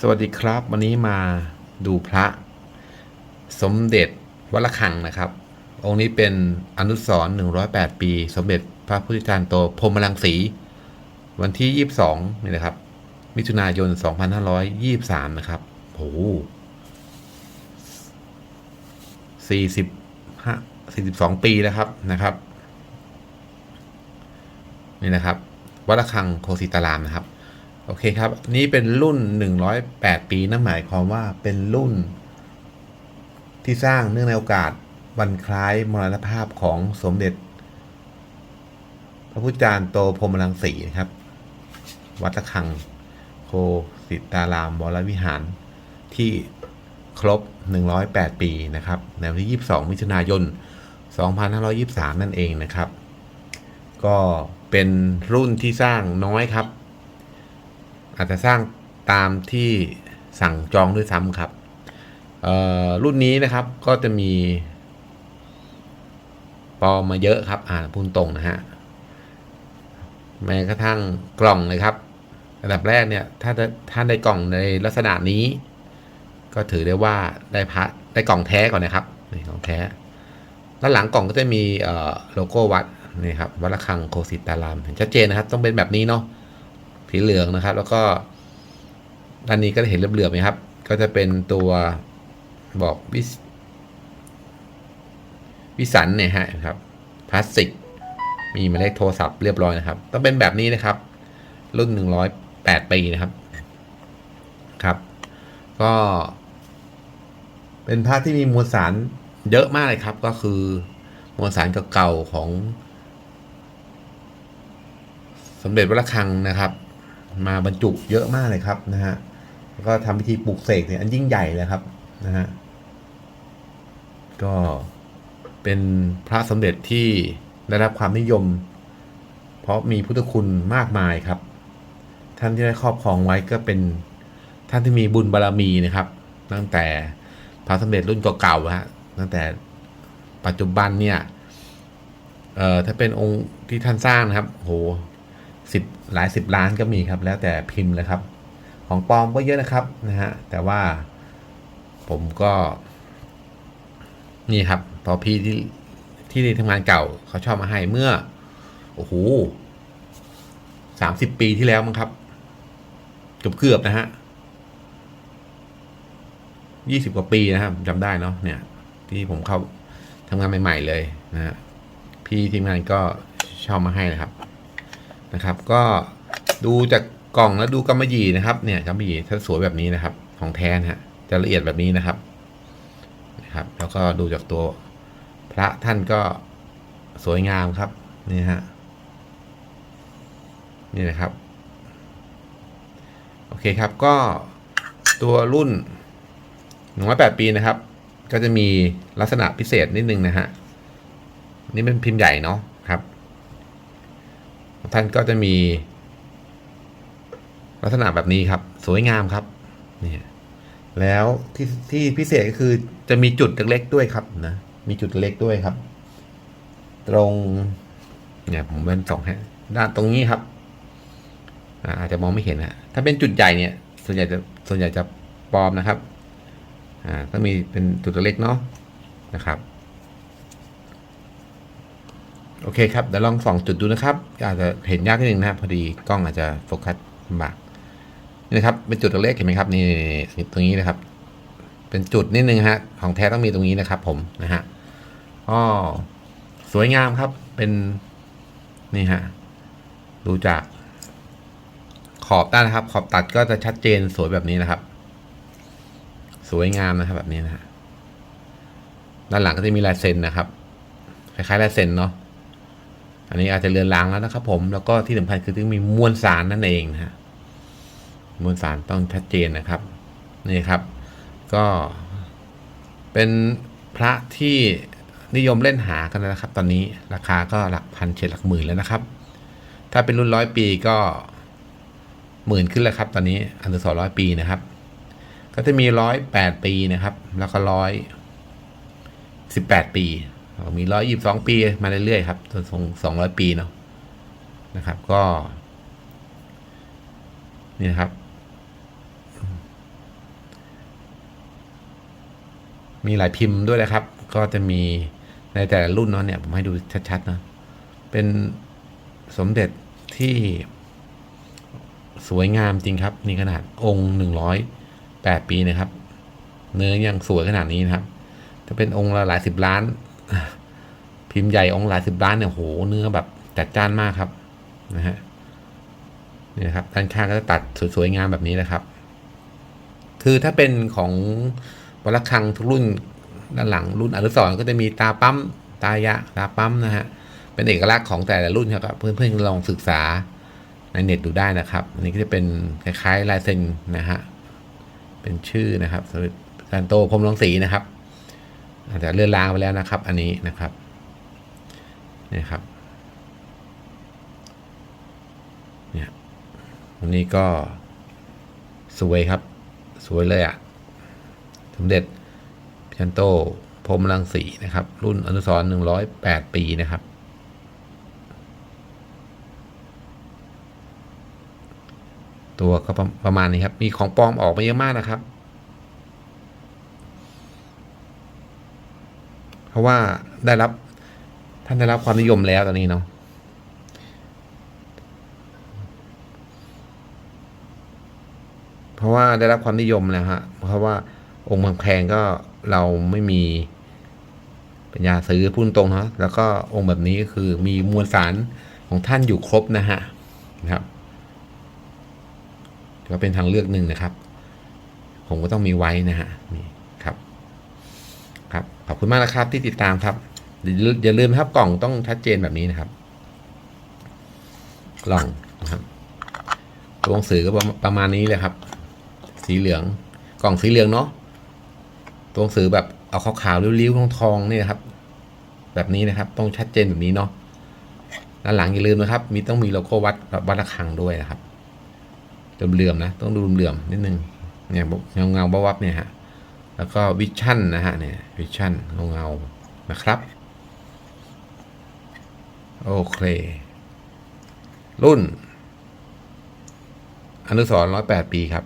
สวัสดีครับ วันนี้มาดูพระสมเด็จวัดระฆังนะครับ องค์นี้เป็นอนุสรณ์108 ปี สมเด็จพระพุทธจารย์โตพรมรังสี วันที่ 22นี่นะครับ มิถุนายน 2523 นะครับโอ้โห45 42 ปีแล้วครับนะครับ นี่นะครับ วัดระฆังโคสิตารามนะครับ โอเคครับ นี่เป็นรุ่น 108 ปีนั่นหมายความว่าเป็นรุ่น ที่สร้างเนื่องในโอกาสวันคล้ายมรณภาพของสมเด็จ พระพุทธจารย์โตพรมรังสีนะครับ วัดระฆังโคสิตารามวรวิหารที่ครบ 108 ปีนะครับในวันที่ 22 มิถุนายน 2523 นั่นเองนะครับ ก็เป็นรุ่นที่สร้างน้อยครับ อาจจะสร้างตามที่สั่งจองด้วยซ้ำครับรุ่นนี้นะครับก็จะมี ปอมาเยอะครับ อ่านพูดตรงนะฮะแม้กระทั่งกล่องเลยครับอันดับแรกเนี่ยถ้าท่านได้กล่องในลักษณะนี้ ก็ถือได้ว่าได้พระได้กล่องแท้ก่อนนะครับนี่ของแท้ด้านหลังกล่องก็จะมีโลโก้วัดนี่ครับวัดระฆังโคสิตารามเห็นชัดเจนนะครับ ต้องเป็นแบบนี้เนาะ สีเหลืองนะครับ แล้วก็ด้านนี้ก็จะเห็นเหลือบๆไหมครับ ก็จะเป็นตัวบอกวิสวิสันเนี่ยฮะครับพลาสติก มีหมายเลขโทรศัพท์เรียบร้อยนะครับ ต้องเป็นแบบนี้นะครับ รุ่นหนึ่งร้อยแปดปีนะครับครับ ก็ เป็นพระที่มีมวลสารเยอะมากเลยครับ ก็คือมวลสารเก่าๆของ สมเด็จวัดระฆังนะครับ มาบรรจุเยอะมากเลยครับนะฮะแล้วก็ทำพิธีปลุกเสกเนี่ยอันยิ่งใหญ่เลยครับนะฮะก็เป็นพระสมเด็จที่ได้รับความนิยม เพราะมีพุทธคุณมากมายครับ ท่านที่ได้ครอบครองไว้ก็เป็นท่านที่มีบุญบารรมีนะครับ ตั้งแต่พระสมเด็จรุ่นเก่าๆฮะตั้งแต่ปัจจุบันเนี่ยเอ่อถ้าเป็นองค์ที่ท่านสร้างนะครับ โห สิบหลายสิบล้านก็มีครับ แล้วแต่พิมพ์เลยครับ ของปลอมก็เยอะนะครับนะฮะแต่ว่าผมก็ นี่ครับ พอพี่ที่ที่ทำงานเก่าเขาชอบมาให้เมื่อโอ้โหสามสิบปีที่แล้วมั้งครับ เกือบเกือบนะฮะยี่สิบกว่าปีนะครับจำได้เนาะเนี่ย ที่ผมเข้าทำงานใหม่ ๆ เลยนะฮะพี่ทีมงานก็ชอบมาให้นะครับ นะครับ ก็ดูจากกล่องแล้วดูกำมะหยี่นะครับ เนี่ยกำมะหยี่ถ้าสวยแบบนี้นะครับ ของแท้นะฮะจะละเอียดแบบนี้นะครับนะครับ แล้วก็ดูจากตัวพระท่านก็สวยงามครับนี่ฮะนี่นะครับ โอเคครับก็ตัวรุ่นหนึ่งร้อยแปดปีนะครับ ก็จะมีลักษณะพิเศษนิดนึงนะฮะนี่เป็นพิมพ์ใหญ่เนาะ ท่านก็จะมี ลักษณะแบบนี้ครับ สวยงามครับนี่แล้วที่ที่พิเศษก็คือจะมีจุดเล็กๆด้วยครับนะมีจุดเล็กด้วยครับ ตรง เนี่ยผมเป็นสองฮะด้านตรงนี้ครับอาจจะมองไม่เห็นนะถ้าเป็นจุดใหญ่เนี่ย ส่วนใหญ่จะส่วนใหญ่จะปลอมนะครับ อ่าก็มีเป็นจุดเล็กเนาะนะครับ โอเคครับเดี๋ยวลองส่องจุดดูนะครับ อาจจะเห็นยากนิดนึงนะพอดีกล้องอาจจะโฟกัสลำบากนี่นะครับเป็นจุดเล็กเห็นไหมครับนี่ตรงนี้นะครับ เป็นจุดนิดนึงฮะของแท้ต้องมีตรงนี้นะครับ ผมนะฮะอ๋อสวยงามครับเป็นนี่ฮะดูจากขอบด้านนะครับ ขอบตัดก็จะชัดเจนสวยแบบนี้นะครับ สวยงามนะครับแบบนี้นะฮะด้านหลังก็จะมีลายเซ็นนะครับคล้ายๆลายเซ็นเนาะ อันนี้อาจจะเลือนลางแล้วนะครับ ผมแล้วก็ที่สำคัญคือต้องมีมวลสารนั่นเองนะฮะมวลสารต้องชัดเจนนะครับนี่ครับ ก็เป็นพระที่นิยมเล่นหากันนะครับ ตอนนี้ราคาก็หลักพันเฉดหลักหมื่นแล้วนะครับ ถ้าเป็นรุ่นร้อยปีก็หมื่นขึ้นแล้วครับ ตอนนี้อันดับสองร้อยปีนะครับ ก็จะมีร้อยแปดปีนะครับ แล้วก็ร้อยสิบแปดปี มีร้อยยี่สิบสองปีมาเรื่อยๆครับจนถึงสองร้อยปีเนาะนะครับก็ นี่นะครับ มีหลายพิมพ์ด้วยนะครับ ก็จะมีในแต่ละรุ่นเนาะเนี่ย ผมให้ดูชัดๆนะเป็นสมเด็จที่สวยงามจริงครับ นี่ขนาดองค์หนึ่งร้อยแปดปีนะครับ เนื้อยังสวยขนาดนี้นะครับ จะเป็นองค์ละหลายสิบล้าน พิมพ์ใหญ่องค์หลายสิบล้านเนี่ยโหเนื้อแบบจัดจ้านมากครับนะฮะนี่นะครับด้านข้างก็จะตัดสวยๆงามแบบนี้นะครับ คือถ้าเป็นของวัลคังทุกรุ่นด้านหลังรุ่นอนุสรก็จะมีตาปั๊มตายะตาปั๊มนะฮะเป็นเอกลักษณ์ของแต่ละรุ่นครับเพื่อนๆลองศึกษาในเน็ตดูได้นะครับอันนี้ก็จะเป็นคล้ายๆลายเซ็นนะฮะเป็นชื่อนะครับสันโตพรมรังสีนะครับ อาจจะเลื่อนลางไปแล้วนะครับ อันนี้นะครับนี่ครับเนี่ยอันนี้ก็สวยครับ สวยเลยอะ่ะสมเด็จพิยันโตพรมรังสีนะครับ รุ่นอนุสร์หนึ่งร้อยแปดปีนะครับตัวก็ประประมาณนี้ครับ มีของปลอมออกมาเยอะมากนะครับ เพ ราะว่าได้รับท่านได้รับความนิยมแล้วตอนนี้เนาะเพราะว่าได้รับความนิยมแล้วฮะเพราะว่าองค์แพงก็เราไม่มีปัญญาซื้อพูดตรงเนาะแล้วก็องค์แบบนี้ก็คือมีมวลสารของท่านอยู่ครบนะฮะนะครับก็เป็นทางเลือกหนึ่งนะครับ ผมก็ต้องมีไว้นะฮะนี่ ขอบคุณมากนะครับที่ติดตามครับ อย่าลืมครับกล่องต้องชัดเจนแบบนี้นะครับ กล่องนะครับตัวหนังสือก็ประมาณนี้เลยครับ สีเหลือง กล่องสีเหลืองเนาะตัวหนังสือแบบเอาขาวๆริ้วๆทองๆนี่นะครับ แบบนี้นะครับ ต้องชัดเจนแบบนี้เนาะด้านหลังอย่าลืมนะครับ มีต้องมีโลโก้วัดวัดระฆังด้วยนะครับเหลื่อมๆนะ ต้องดูเหลื่อมนิดนึงเนี่ยเงาเงาๆวับเนี่ยฮะ แล้วก็วิชั่นนะฮะเนี่ยวิชั่นเงาเงาๆนะครับ โอเค รุ่นอนุสรร้อยแปดปีครับ